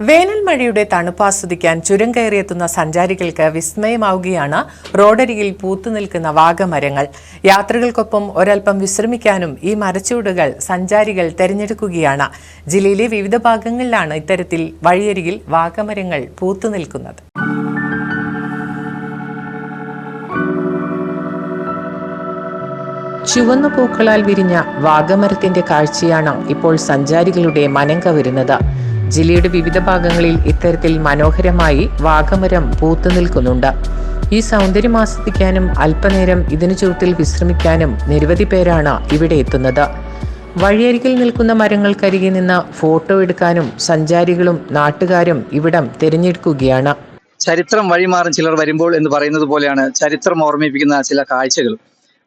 വേനൽ മഴയുടെ തണുപ്പ് ആസ്വദിക്കാൻ ചുരം കയറിയെത്തുന്ന സഞ്ചാരികൾക്ക് വിസ്മയമാവുകയാണ് റോഡരികിൽ പൂത്തുനിൽക്കുന്ന വാഗമരങ്ങൾ. യാത്രകൾക്കൊപ്പം ഒരൽപ്പം വിശ്രമിക്കാനും ഈ മരച്ചൂടുകൾ സഞ്ചാരികൾ തെരഞ്ഞെടുക്കുകയാണ്. ജില്ലയിലെ വിവിധ ഭാഗങ്ങളിലാണ് ഇത്തരത്തിൽ വഴിയരികിൽ വാഗമരങ്ങൾ പൂത്തുനിൽക്കുന്നത്. ചുവന്ന പൂക്കളാൽ വിരിഞ്ഞ വാഗമരത്തിന്റെ കാഴ്ചയാണ് ഇപ്പോൾ സഞ്ചാരികളുടെ മനം കവരുന്നത് ജില്ലയുടെ വിവിധ ഭാഗങ്ങളിൽ ഇത്തരത്തിൽ മനോഹരമായി വാഗമരം പൂത്തു നിൽക്കുന്നുണ്ട്. ഈ സൗന്ദര്യം ആസ്വദിക്കാനും അല്പനേരം ഇതിനു ചുവട്ടിൽ വിശ്രമിക്കാനും നിരവധി പേരാണ് ഇവിടെ എത്തുന്നത്. വഴിയരികിൽ നിൽക്കുന്ന മരങ്ങൾക്കരികെ നിന്ന് ഫോട്ടോ എടുക്കാനും സഞ്ചാരികളും നാട്ടുകാരും ഇവിടം തിരഞ്ഞെടുക്കുകയാണ്. ചരിത്രം വഴിമാറും ചിലർ വരുമ്പോൾ എന്ന് പറയുന്നത് പോലെയാണ് ചരിത്രം ഓർമ്മിപ്പിക്കുന്ന ചില കാഴ്ചകളും.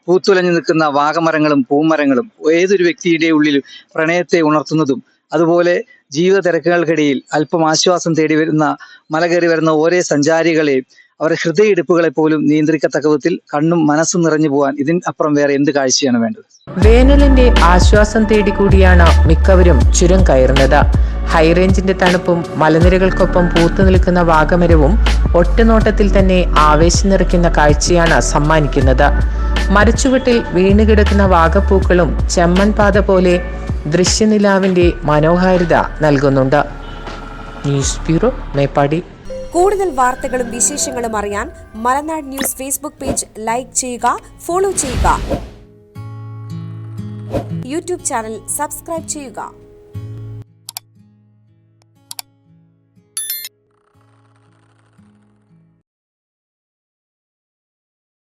പൂത്തുലഞ്ഞു നിൽക്കുന്ന വാഗമരങ്ങളും പൂമരങ്ങളും ഏതൊരു വ്യക്തിയുടെ ഉള്ളിലും പ്രണയത്തെ ഉണർത്തുന്നതും അതുപോലെ ജീവിത തിരക്കുകൾക്കിടയിൽ അല്പം ആശ്വാസം തേടി വരുന്ന മല കയറി വരുന്ന ഓരോ സഞ്ചാരികളെയും അവരുടെ ഹൃദയയിടിപ്പുകളെ പോലും നിയന്ത്രിക്കത്തക്ക വിധത്തിൽ കണ്ണും മനസ്സും നിറഞ്ഞു പോകാൻ ഇതിനപ്പുറം വേറെ എന്ത് കാഴ്ചയാണ് വേണ്ടത്? വേനലിന്റെ ആശ്വാസം തേടി കൂടിയാണ് മിക്കവരും ചുരം കയറുന്നത്. ഹൈറേഞ്ചിന്റെ തണുപ്പും മലനിരകൾക്കൊപ്പം പൂത്തു നിൽക്കുന്ന വാഗമരവും ഒറ്റനോട്ടത്തിൽ തന്നെ ആവേശം നിറയ്ക്കുന്ന കാഴ്ചയാണ് സമ്മാനിക്കുന്നത്. മരച്ചുവട്ടിൽ വീണുകിടക്കുന്ന വാഗപ്പൂക്കളും ചെമ്മൺപാത പോലെ ദൃശ്യനിലാവിന്റെ മനോഹാരിത നൽകുന്നുണ്ട്. News bureau Meppadi. കൂടുതൽ വാർത്തകളും വിശേഷങ്ങളും അറിയാൻ Malanad news Facebook page like ചെയ്യുക ഫോളോ ചെയ്യുക. യൂട്യൂബ് ചാനൽ സബ്സ്ക്രൈബ് ചെയ്യുക.